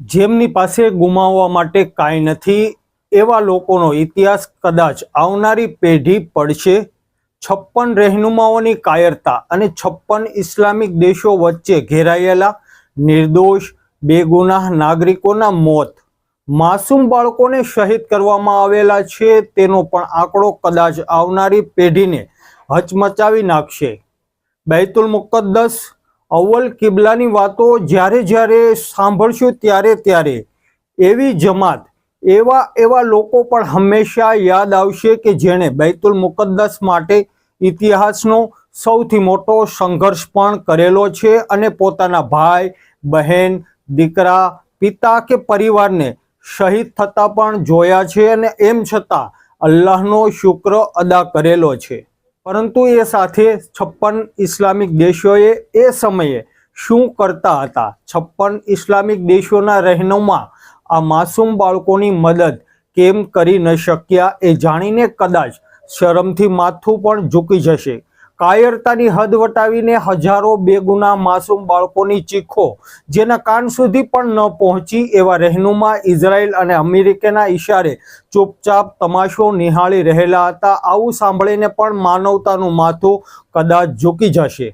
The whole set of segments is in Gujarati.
જેમની પાસે ગુમાવવા માટે કાંઈ નથી, એવા લોકોનો ઇતિહાસ કદાચ આવનારી પેઢી પડશે. છપ્પન રહેનુમાઓની કાયરતા અને છપ્પન ઇસ્લામિક દેશો વચ્ચે ઘેરાયેલા નિર્દોષ, બેગુનાહ નાગરિકોના મોત, માસૂમ બાળકોને શહીદ કરવામાં આવેલા છે, તેનો પણ આંકડો કદાચ આવનારી પેઢીને હચમચાવી નાખશે. બૈતુલ મુકદ્દસ અવ્વલ કિબલાની વાતો જ્યારે જ્યારે સાંભળશું ત્યારે ત્યારે. એવી જમાત, એવા એવા લોકો પણ હંમેશા યાદ આવશે કે જેણે બૈતુલ મુકદ્દસ માટે ઇતિહાસનો સૌથી મોટો સંઘર્ષ પણ કરેલો છે અને પોતાના ભાઈ, બહેન, દીકરા, પિતા કે પરિવારને શહીદ થતા પણ જોયા છે અને એમ છતાં અલ્લાહનો શુક્ર અદા કરેલો છે. પરંતુ એ સાથે છપ્પન ઇસ્લામિક દેશોએ એ સમયે શું કરતા હતા? છપ્પન ઇસ્લામિક દેશોના રહેનુમા આ માસૂમ બાળકોની મદદ કેમ કરી ન શક્યા એ જાણીને કદાચ શરમથી માથું પણ ઝૂકી જશે. કાયરતાની હદ વટાવીને હજારો બેગુના માસૂમ બાળકોની ચીખો જેના કાન સુધી પણ ન પહોંચી એવા રહેનુમા ઇઝરાયલ અને અમેરિકાના ઈશારે ચૂપચાપ તમાશો નિહાળી રહેલા હતા. આવું સાંભળીને પણ માનવતાનું માથું કદાચ ઝૂકી જશે.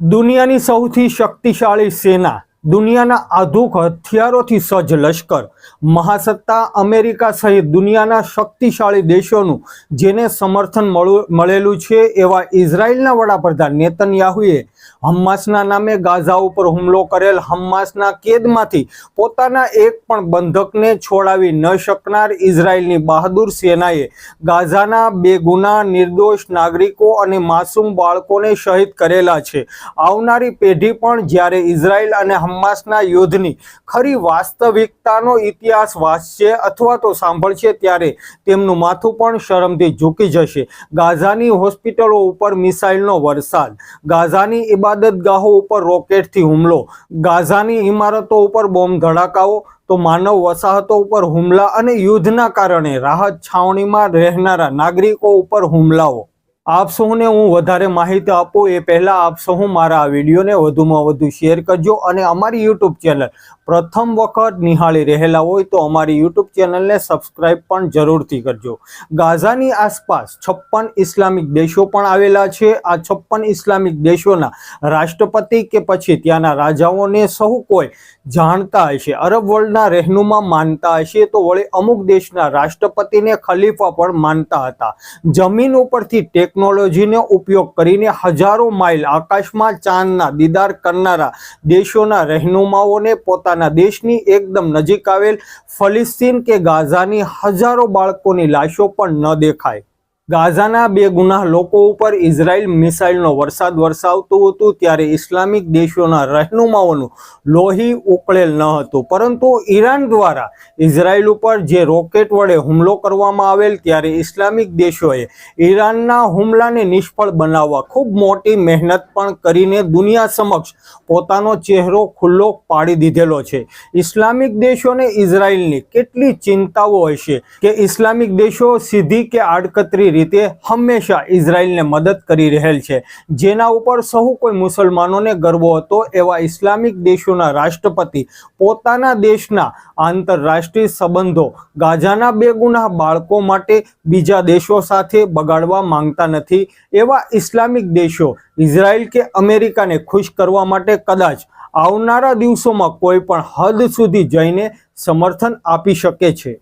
દુનિયાની સૌથી શક્તિશાળી સેના દુનિયાના આધુક હથિયારોથી સજ્જ લશ્કર. મહાસત્તા અમેરિકા સહિત દુનિયાના શક્તિશાળી દેશોનું જેને સમર્થન મળુ- મળેલું છે એવા ઇઝરાયલના વડાપ્રધાન નેતન્યાહુએ હમ્માસના નામે ગાઝા ઉપર હુમલો કરેલ હમ્માસના કેદમાંથી પોતાના એક પણ બંધકને છોડાવી ન શકનાર ઇઝરાયલની બહાદુર સેનાએ ગાઝાના બેગુના નિર્દોષ નાગરિકો અને માસૂમ બાળકોને શહીદ કરેલા છે. આવનારી પેઢી પણ જ્યારે ઇઝરાયલ અને હમ્માસના યુદ્ધની ખરી વાસ્તવિકતાનો ઇતિહાસ વાંચશે અથવા તો સાંભળશે ત્યારે તેમનું માથું પણ શરમથી ઝૂકી જશે. ગાઝાની હોસ્પિટલો ઉપર મિસાઇલનો વરસાદ, ગાઝાની ઇબાદતગાહો ઉપર રોકેટથી હુમલો, ગાઝાની ઇમારતો ઉપર બોમ્બ ધડાકાઓ, તો માનવ વસાહતો ઉપર હુમલા અને યુદ્ધના કારણે રાહત છાવણીમાં રહેનારા નાગરિકો ઉપર હુમલાઓ. આપ સૌને હું વધારે માહિતી આપું એ પહેલા આપ સૌ મારા આ વિડીયોને વધુમાં વધુ શેર કરજો અને અમારી યુટ્યુબ ચેનલ પ્રથમ વખત નિહાળી રહેલા હોય તો અમારી યુટ્યુબ ચેનલને સબસ્ક્રાઇબ પણ જરૂરથી કરજો. ગાઝાની આસપાસ છપ્પન ઇસ્લામિક દેશો પણ આવેલા છે. આ છપ્પન ઇસ્લામિક દેશોના રાષ્ટ્રપતિ કે પછી ત્યાંના રાજાઓને સહુ કોઈ જાણતા હશે. અરબ વર્લ્ડના રહેનુમા માનતા હશે તો વળી અમુક દેશના રાષ્ટ્રપતિને ખલીફા પણ માનતા હતા. જમીન ઉપરથી ટેકનોલોજીનો ઉપયોગ કરીને હજારો માઇલ આકાશમાં ચાંદના, દીદાર કરનારા દેશોના રહેનુમાઓને પોતાના દેશની એકદમ નજીક આવેલ ફલિસ્તીન કે ગાઝાની હજારો બાળકોની લાશો પણ ન દેખાય. ગાઝાના બે ગુના લોકો ઉપર ઇઝરાયલ મિસાઇલનો વરસાદ વરસાવતું હતું ત્યારે ઇસ્લામિક દેશોના રહેનુમાઓનું લોહી ઉકળેલ ન હતું. પરંતુ ઈરાન દ્વારા ઇઝરાયલ ઉપર જે રોકેટ વડે હુમલો કરવામાં આવેલ ત્યારે ઇસ્લામિક દેશોએ ઈરાનના હુમલાને નિષ્ફળ બનાવવા ખૂબ મોટી મહેનત પણ કરીને દુનિયા સમક્ષ પોતાનો ચહેરો ખુલ્લો પાડી દીધેલો છે. ઇસ્લામિક દેશોને ઇઝરાયલની કેટલી ચિંતાઓ હશે કે ઇસ્લામિક દેશો સીધી કે આડકતરી રીતે હંમેશા ઇઝરાયલને મદદ કરી રહેલ છે. જેના ઉપર સહુ કોઈ મુસલમાનોને ગર્વ હતો એવા ઇસ્લામિક દેશોના રાષ્ટ્રપતિ, પોતાના દેશના આંતરરાષ્ટ્રીય સંબંધો, ગાઝાના બેગુના બાળકો માટે બીજા દેશો સાથે બગાડવા માંગતા નથી એવા ઇસ્લામિક દેશો ઇઝરાયલ કે અમેરિકાને ખુશ કરવા માટે કદાચ આવનારા દિવસોમાં કોઈ પણ હદ સુધી જઈને સમર્થન આપી શકે છે.